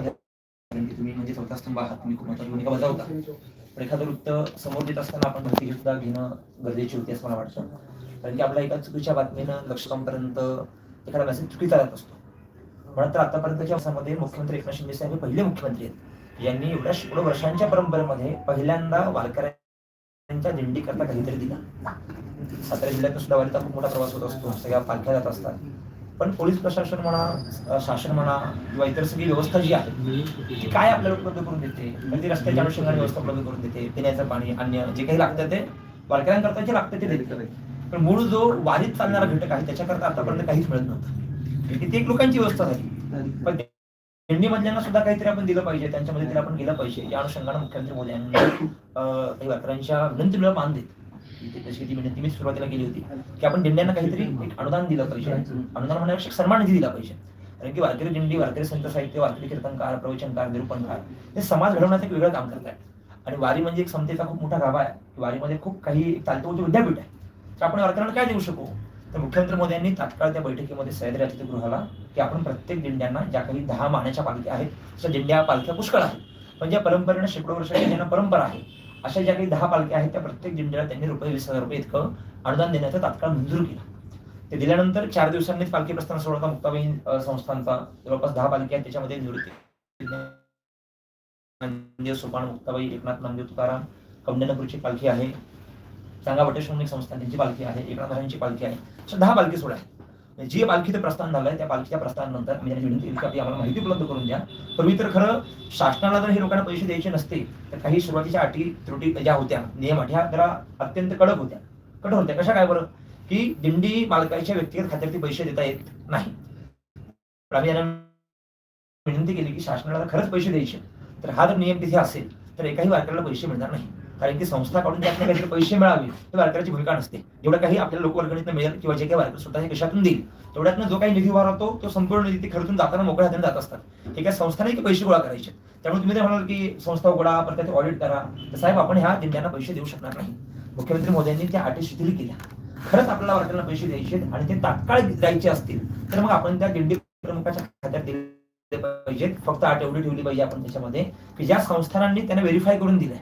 कारण की तुम्ही म्हणजे चौथा स्तंभ आहात तुम्ही खूप महत्वाची भूमिका बजावता. पण एखादं वृत्त समोर देत असताना आपण भरती सुद्धा घेणं गरजेची होती असं मला वाटतं. कारण की आपल्या एका चुकीच्या बातमीनं लक्षकांपर्यंत एखादा मेसेज चुकीचा जात असतो. म्हणून तर आतापर्यंतच्या वर्षामध्ये मुख्यमंत्री एकनाथ शिंदे साहेब हे पहिले मुख्यमंत्री आहेत. यांनी एवढ्या शेकडो वर्षांच्या परंपरेमध्ये पहिल्यांदा वारकऱ्यांच्या दिंडी करता काहीतरी दिला. सातारा जिल्ह्यातून सुद्धा वारीचा खूप मोठा प्रवास होत असतो. सगळ्या पालख्या जात असतात. पण पोलीस प्रशासन म्हणा शासन म्हणा किंवा इतर सगळी व्यवस्था जी आहे ती काय आपल्याला उपलब्ध करून देते? तर ती रस्त्याच्या अनुषंगाने व्यवस्था उपलब्ध करून देते पिण्याचं पाणी अन्य जे काही लागतं ते वारकऱ्यांकरता जे लागतं ते देते. पण मूळ जो वारीत चालणारा घटक आहे त्याच्याकरता आतापर्यंत काहीच मिळत नव्हतं. की ती एक लोकांची व्यवस्था झाली. पण दिंडी मधल्यांना सुद्धा काहीतरी आपण दिलं पाहिजे त्यांच्यामध्ये तिला आपण गेलं पाहिजे या अनुषंगाने मुख्यमंत्री मोदी यांनी काही वारकऱ्यांच्या विनंतीमुळे मान देत शेती म्हणजे ती मी सुरुवातीला केली होती. की आपण दिंड्यांना काहीतरी एक अनुदान दिलं पाहिजे. अनुदान म्हणण्यापेक्षा सन्मान निधी दिला पाहिजे. कारण की वारकरी दिंडी वारकरी संत साहित्य वारकरी कीर्तनकार प्रवचनकार निरूपणकार हे समाज घडवण्याचं एक वेगळं काम करतात आणि वारी म्हणजे एक समतेचा खूप मोठा गाभा आहे. वारीमध्ये खूप काही चालतो विद्यापीठ आहे. तर आपण वारकऱ्यांना काय देऊ शकू? तर मुख्यमंत्री मोदी यांनी तात्काळ त्या बैठकीमध्ये सह्याद्री अतिथीगृहाला की आपण प्रत्येक दिंड्यांना ज्या काही दहा मानाच्या पालख्या आहेत त्या दिंड्या पालख्या पुष्कळ आहेत. पण ज्या परंपरेनं शेकडो वर्षाची ज्यांना परंपरा आहे अशा ज्या काही दहा पालख्या आहेत त्या प्रत्येक जिंजाला त्यांनी रुपये वीस हजार रुपये इतकं अनुदान देण्याचं तात्काळ मंजूर केलं. ते दिल्यानंतर चार दिवसांनीच पालखी प्रस्थान सोहळा मुक्ताबाई अ, संस्थांचा जवळपास दहा पालखी आहेत त्याच्यामध्ये निवृत्ती सुपान सोपान मुक्ताबाई एकनाथ नामदेव तुकाराम कमलेनपूरची पालखी आहे. सांगा वटेश्वरनिक संस्थान त्यांची पालखी आहे एकनाथ महाराजांची पालखी आहे. अशा दहा पालखी सोहळ्या आहेत जे पालखीचं प्रस्थान झालंय त्या पालखीच्या प्रस्थानानंतर आम्ही त्यांनी विनंती केली की आम्हाला माहिती उपलब्ध करून द्या. पूर्वी तर खरं शासनाला जर हे लोकांना पैसे द्यायचे नसते तर काही सुरुवातीच्या अटी त्रुटी ज्या होत्या नियम अटी ह्या जरा अत्यंत कडक होत्या. कठोर होत्या. कशा काय बरं? की दिंडी मालकाच्या व्यक्तिगत खात्यावरती पैसे देता येत नाही. आम्ही यांना विनंती केली की शासनाला खरंच पैसे द्यायचे तर हा जर नियम तिथे असेल तर एकाही वारकऱ्याला पैसे मिळणार नाही. कारण की संस्थाकडून त्यातनं काहीतरी पैसे मिळावे ही वारकऱ्याची भूमिका नसते. जेवढं काही आपल्याला लोकवर्गणीतनं मिळेल किंवा जे काही वारकरी स्वतःच्या कशातून देईल तेवढ्यातनं जो काही निधी उभा राहतो तो संपूर्ण निधी ते खर्चून जाताना मोकळ्या हाताने जात असतात. हे काय संस्थाने की पैसे गोळा करायचे. त्यामुळे तुम्ही ते म्हणाल की संस्था उघडा परत त्याचे ऑडिट करा. तर साहेब आपण ह्या दिंड्यांना पैसे देऊ शकणार नाही. मुख्यमंत्री मोदींनी त्या अटी शिथिल केल्या. खरंच आपल्याला वारकऱ्यांना पैसे द्यायचे आणि ते तात्काळ द्यायचे असतील तर मग आपण त्या दिंडी प्रमुखाच्या खात्यात दिले पाहिजेत. फक्त आठ एवढी ठेवली पाहिजे आपण त्याच्यामध्ये की ज्या संस्थानांनी त्यांना व्हेरीफाय करून दिलंय.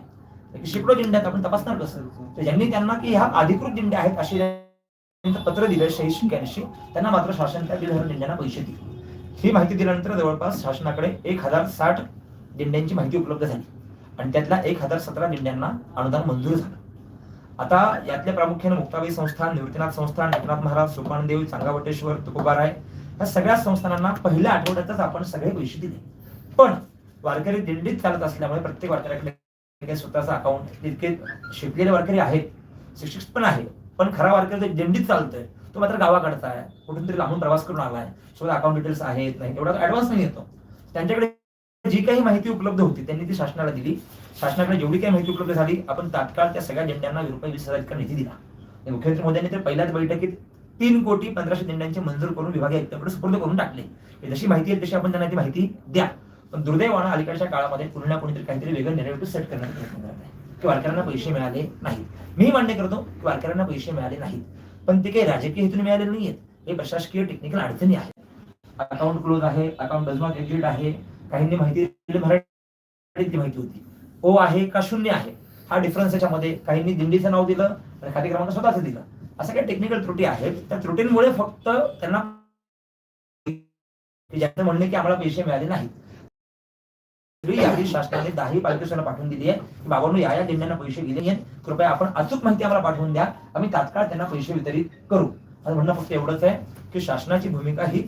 शेकडो दिंड्यात आपण तपासणार कसं? तर ज्यांनी त्यांना की ह्या अधिकृत दिंड्या आहेत अशी पत्र दिलं शहीद शिक्क्यांशी त्यांना मात्र शासन त्या दीड हजार दिंड्यांना पैसे दिले. ही माहिती दिल्यानंतर जवळपास शासनाकडे एक हजार साठ दिंड्यांची माहिती उपलब्ध झाली. आणि त्यातल्या एक हजार सतरा दिंड्यांना अनुदान मंजूर झालं. आता यातल्या प्रामुख्याने मुक्ताबाई संस्थान निवृत्तीनाथ संस्थान एकनाथ महाराज सुपानदेव चांगावटेश्वर तुकोबाराय या सगळ्या संस्थानांना पहिल्या आठवड्यातच आपण सगळे पैसे दिले. पण वारकरी दिंडीत चालत असल्यामुळे प्रत्येक वारकऱ्याकडे काही स्वतःचा अकाउंट तितके शिकलेले वारकरी आहेत शिक्षक पण आहे पण खरा वारकरी जो दिंडीत चालतोय. तो मात्र गावाकडचा आहे कुठून तरी लांबून प्रवास करून आलाय. स्वतः अकाउंट डिटेल्स आहेत नाही एवढा ऍडव्हान्स नाही येतो. त्यांच्याकडे जी काही माहिती उपलब्ध होती त्यांनी ती शासनाला दिली. शासनाकडे जेवढी काही माहिती उपलब्ध झाली आपण तात्काळ त्या सगळ्या झेंड्यांना रुपये वीस हजार इतका निधी दिला. मुख्यमंत्री मोदींनी तर पहिल्याच बैठकीत तीन कोटी पंधराशे झेंड्यांचे मंजूर करून विभागीय आयुक्तांकडे सुपूर्द करून टाकले. जशी माहिती आहे तशी आपण त्यांना ती माहिती द्या. पण दुर्दैवानं अलीकडच्या काळामध्ये कुणी ना कोणीतरी काहीतरी वेगळं नेरेटिव्ह सेट करण्याचा प्रयत्न करत आहे. की वारकऱ्यांना पैसे मिळाले नाहीत. मी मान्य करतो की वारकऱ्यांना पैसे मिळाले नाहीत. पण ते काही राजकीय हेतून मिळाले नाहीयेत. हे प्रशासकीय टेक्निकल अडचणी आहेत. अकाउंट क्लोज आहे अकाउंट डज एक्झिट आहे. काहींनी माहिती दिली, मराठीत ती माहिती होती. ओ आहे का शून्य आहे? हा डिफरन्स याच्यामध्ये काहींनी दिंडीचं नाव दिलं आणि खाते क्रमांक स्वतःच दिलं. असं काही टेक्निकल त्रुटी आहेत. त्या त्रुटींमुळे फक्त त्यांना म्हणणे की आम्हाला पैसे मिळाले नाहीत. यादी शासनाने दहाही पालखीसोना पाठवून दिली आहे. की बाबांनो या या दिंड्यांना पैसे गेले आहेत. कृपया आपण अचूक माहिती आम्हाला पाठवून द्या. आम्ही तात्काळ त्यांना पैसे वितरित करू. आणि म्हणणं फक्त एवढंच आहे की शासनाची भूमिका ही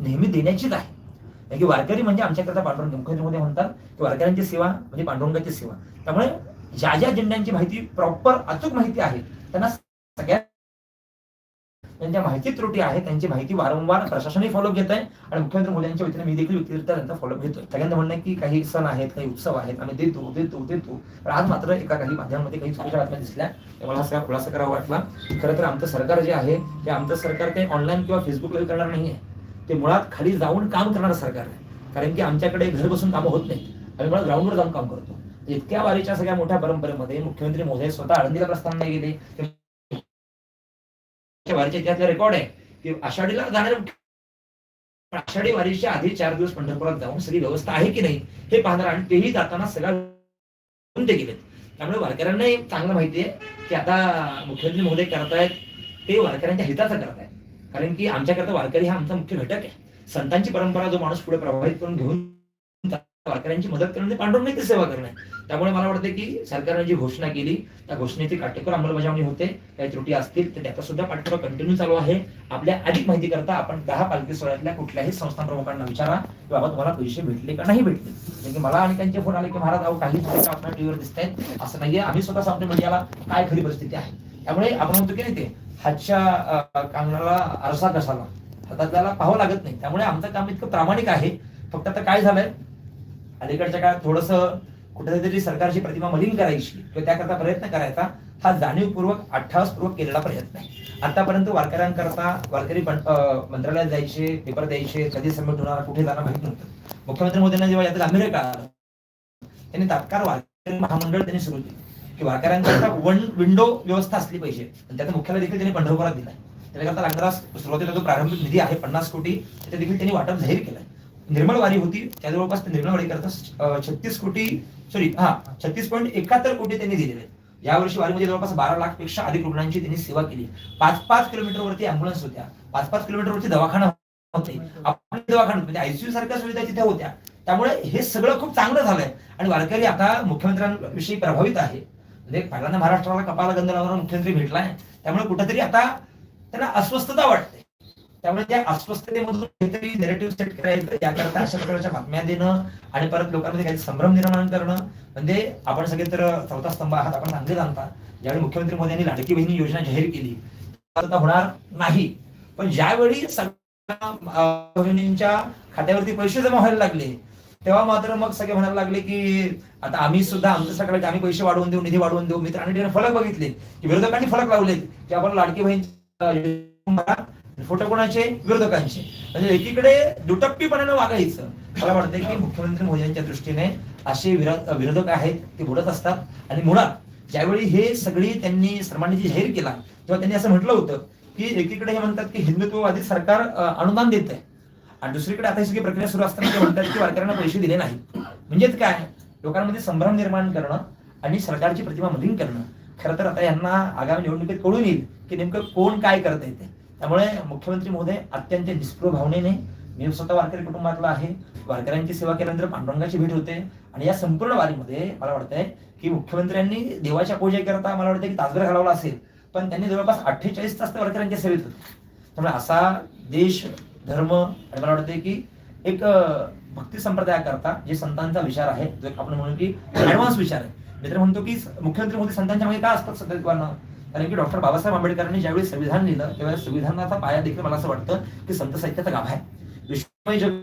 नेहमी देण्याचीच आहे. की वारकरी म्हणजे आमच्याकरता पांडुरंग मुख्यमंत्रीमध्ये म्हणतात की वारकऱ्यांची सेवा म्हणजे पांडुरंगाची सेवा. त्यामुळे ज्या ज्या दिंड्यांची माहिती प्रॉपर अचूक माहिती आहे त्यांना सगळ्यात त्यांच्या माहिती त्रुटी आहे त्यांची माहिती वारंवार प्रशासनही फॉलो घेत आहे आणि मुख्यमंत्री मोदी यांच्या वतीने मी देखील व्यक्तिरित्या त्यांचा फॉलो घेतोय. सगळ्यांना म्हणणं की काही सण आहेत काही उत्सव आहेत आम्ही देतो देतो देतो. पण आज मात्र एका काही माध्यमांमध्ये काही चुकीच्या बातम्या दिसल्या. मला हा सगळा खुलासा करावा वाटला. खरं तर आमचं सरकार जे आहे ते आमचं सरकार ते ऑनलाईन किंवा फेसबुक लाईव्ह करणार नाहीये. ते मुळात खाली जाऊन काम करणारं सरकार आहे. कारण की आमच्याकडे घर बसून कामं होत नाहीत. आम्ही मुळात ग्राउंडवर जाऊन काम करतो. इतक्या वारीच्या सगळ्या मोठ्या परंपरेमध्ये मुख्यमंत्री मोदी स्वतः आळंदीला प्रस्थान नाही गेले. वारीच्या इतिहासातला रेकॉर्ड आहे की आषाढीला जाणाऱ्या आषाढी वारीच्या आधी चार दिवस पंढरपुरात जाऊन सगळी व्यवस्था आहे की नाही हे पाहणार आणि तेही जाताना सगळ्या ते गेलेत त्यामुळे वारकऱ्यांनाही चांगलं माहिती आहे की आता मुख्यमंत्री महोदय करतायत ते वारकऱ्यांच्या हिताचं करतायत. कारण की आमच्याकरता वारकरी हा आमचा मुख्य घटक आहे. संतांची परंपरा जो माणूस पुढे प्रभावित करून घेऊन वारकऱ्यांची मदत करणे म्हणजे पांडुरंगाची सेवा करणे त्यामुळे मला वाटतं की सरकारने जी घोषणा केली त्या घोषणेची काटेकोर अंमलबजावणी होते. काही त्रुटी असतील तर त्याचा सुद्धा पाठपुरा कंटिन्यू चालू आहे. आपल्या अधिक माहिती करता आपण दहा पालखी सोहळ्यातल्या कुठल्याही संस्था प्रमुखांना विचारा. की बाबा तुम्हाला पैसे भेटले का नाही भेटले? म्हणजे मला आणि त्यांचे फोन आले की महाराज अहो काही आपल्या टीव्हीवर दिसत आहेत असं नाहीये. आम्ही स्वतः सांगतो मीडियाला काय खरी परिस्थिती आहे. त्यामुळे आपण म्हणतो की नाही ते हातच्या कांगणाला आरसा कसाला हातातल्याला पाहावं लागत नाही. त्यामुळे आमचं काम इतकं प्रामाणिक आहे. फक्त आता काय झालंय? अलीकडच्या काळात थोडस कुठेतरी सरकारची प्रतिमा मलिन करायची किंवा त्याकरता प्रयत्न करायचा हा जाणीवपूर्वक अठ्ठावसपूर्वक केलेला प्रयत्न आहे. आतापर्यंत वारकऱ्यांकरता वारकरी मंत्रालयात जायचे पेपर द्यायचे कधी सबमिट होणार कुठे जाणं माहीत नव्हतं. मुख्यमंत्री मोदींना जेव्हा याचं गांभीर्य काळ त्यांनी तात्काळ वारकरी महामंडळ त्यांनी सुरू केली. की वारकऱ्यांकरता वन विंडो व्यवस्था असली पाहिजे. आणि त्याचं मुख्यालय देखील त्यांनी पंढरपुरात दिलाय. त्याच्याकरता लागणारा सुरुवातीला जो प्रारंभिक निधी आहे पन्नास कोटी ते देखील त्यांनी वाटप जाहीर केलं निर्मळ वारी होती. त्या जवळपास ते निर्मळ वारी करता छत्तीस कोटी सॉरी हा छत्तीस पॉईंट एकाहत्तर कोटी त्यांनी दिलेले आहेत. यावर्षी वारीमध्ये जवळपास बारा लाखपेक्षा अधिक रुग्णांची त्यांनी सेवा केली. पाच पाच किलोमीटर वरती अँब्युलन्स होत्या. पाच पाच किलोमीटर वरती दवाखाना होते. आपले दवाखाना म्हणजे आयसीयू सारख्या सुविधा तिथे होत्या. त्यामुळे हे सगळं खूप चांगलं झालंय. आणि वारकरी आता मुख्यमंत्र्यांविषयी प्रभावित आहे. म्हणजे पहिल्यांदा महाराष्ट्राला कपाला गंध लावणारा मुख्यमंत्री भेटलाय. त्यामुळे कुठेतरी आता त्यांना अस्वस्थता वाटते. त्यामुळे त्या अस्वस्थतेमधून काहीतरी नेरेटिव्ह सेट करायचं याकरता अशा प्रकारच्या बातम्या देणं आणि परत लोकांमध्ये काही संभ्रम निर्माण करणं. म्हणजे आपण सगळे तर चौथा स्तंभ आहात आपण चांगले जाणता ज्यावेळी मुख्यमंत्री यांनी लाडकी बहिणी योजना जाहीर केली आता होणार नाही. पण ज्यावेळी सगळ्या बहिणींच्या खात्यावरती पैसे जमा व्हायला लागले तेव्हा मात्र मग सगळे म्हणायला लागले की आता आम्ही सुद्धा आमचं सगळं आम्ही पैसे वाढवून देऊ निधी वाढवून देऊ. मित्रांनी तिने फलक बघितले की विरोधकांनी फलक लावले की आपण लाडकी बहीण फोटो कोणाचे? विरोधकांचे. म्हणजे एकीकडे दुटप्पीपणानं वागायचं. मला वाटतं की मुख्यमंत्री मोदींच्या दृष्टीने असे विरोधक आहेत ते बोलत असतात. आणि मुळात ज्यावेळी हे सगळी त्यांनी सर्वांनी जाहीर केला तेव्हा त्यांनी असं म्हटलं होतं की एकीकडे हे म्हणतात की हिंदुत्ववादी सरकार अनुदान देत आहे आणि दुसरीकडे आता ही सगळी प्रक्रिया सुरू असताना ते म्हणतात की वारकऱ्यांना पैसे दिले नाही म्हणजेच काय? लोकांमध्ये संभ्रम निर्माण करणं आणि सरकारची प्रतिमा मलिन करणं. खरं तर आता यांना आगामी निवडणुकीत कळून येईल की नेमकं कोण काय करत येते त्यामुळे मुख्यमंत्री महोदय अत्यंत निष्प्रभ भावनेने मी स्वतः वारकरी कुटुंबातला आहे. वारकऱ्यांची सेवा केल्यानंतर पांडुरंगाची भेट होते. आणि या संपूर्ण वारीमध्ये मला वाटतंय की मुख्यमंत्र्यांनी देवाच्या पूजे करता मला वाटतं की तासभर घालवला असेल. पण त्यांनी जवळपास अठ्ठेचाळीस तास वारकऱ्यांच्या सेवेत होते. त्यामुळे असा देश धर्म आणि मला वाटतंय की एक भक्ती संप्रदायाकरता जे संतांचा विचार आहे. जो आपण म्हणू की ऍडव्हान्स विचार आहे. मी तर म्हणतो की मुख्यमंत्री मोदी संतांच्या मागे का असतात सध्या कारण की डॉक्टर बाबासाहेब आंबेडकरांनी ज्यावेळी संविधान लिहिलं तेव्हा संविधानाचा पाया देखील मला असं वाटतं की संत साहित्याचा गाभा आहे. विश्वमय जग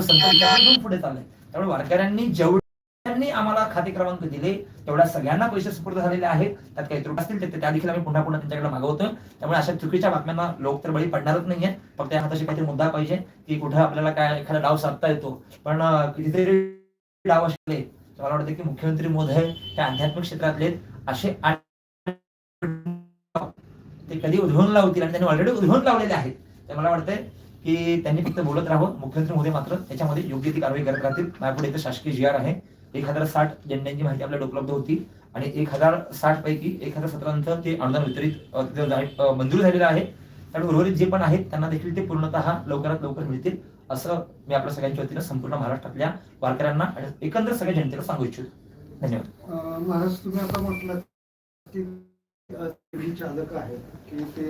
संत पुढे चाललंय. त्यामुळे वारकऱ्यांनी जेवढ्यांनी आम्हाला खाते क्रमांक दिले तेवढ्या सगळ्यांना पैसे सुपूर्द झालेले आहेत. त्यात काही त्रुटी असतील तर त्या देखील आम्ही पुन्हा पुन्हा त्यांच्याकडे मागवतो त्यामुळे अशा चुकीच्या बातम्यांना लोक तर बळी पडणारच नाहीये फक्त या हाताशी काहीतरी मुद्दा पाहिजे की कुठं आपल्याला काय एखादा डाव साधता येतो. पण कितीतरी डाव असले मला वाटतं की मुख्यमंत्री मोदय त्या आध्यात्मिक क्षेत्रातले असे ते कधी उधळून लावतील आणि त्यांनी ऑलरेडी उधळून लावलेले आहेत. तर मला वाटतंय की त्यांनी फक्त बोलत राहावं. मुख्यमंत्री मोदी मात्र त्याच्यामध्ये योग्य ती कारवाई करत राहतील. माझ्यापुढे इथं शासकीय जी आर आहे. एक हजार साठ झेंड्यांची माहिती आपल्याला उपलब्ध होती. आणि एक हजार साठ पैकी एक हजार सतरांचं ते अनुदान वितरित मंजूर झालेलं आहे. त्यामुळे उर्वरित जे पण आहेत त्यांना देखील ते पूर्णतः लवकरात लवकर मिळतील असं मी आपल्या सगळ्यांच्या वतीनं संपूर्ण महाराष्ट्रातल्या वारकऱ्यांना आणि एकंदर सगळ्या जनतेला सांगू इच्छितो. धन्यवाद. महाराज तुम्ही आता म्हटलं की चालक आहेत की ते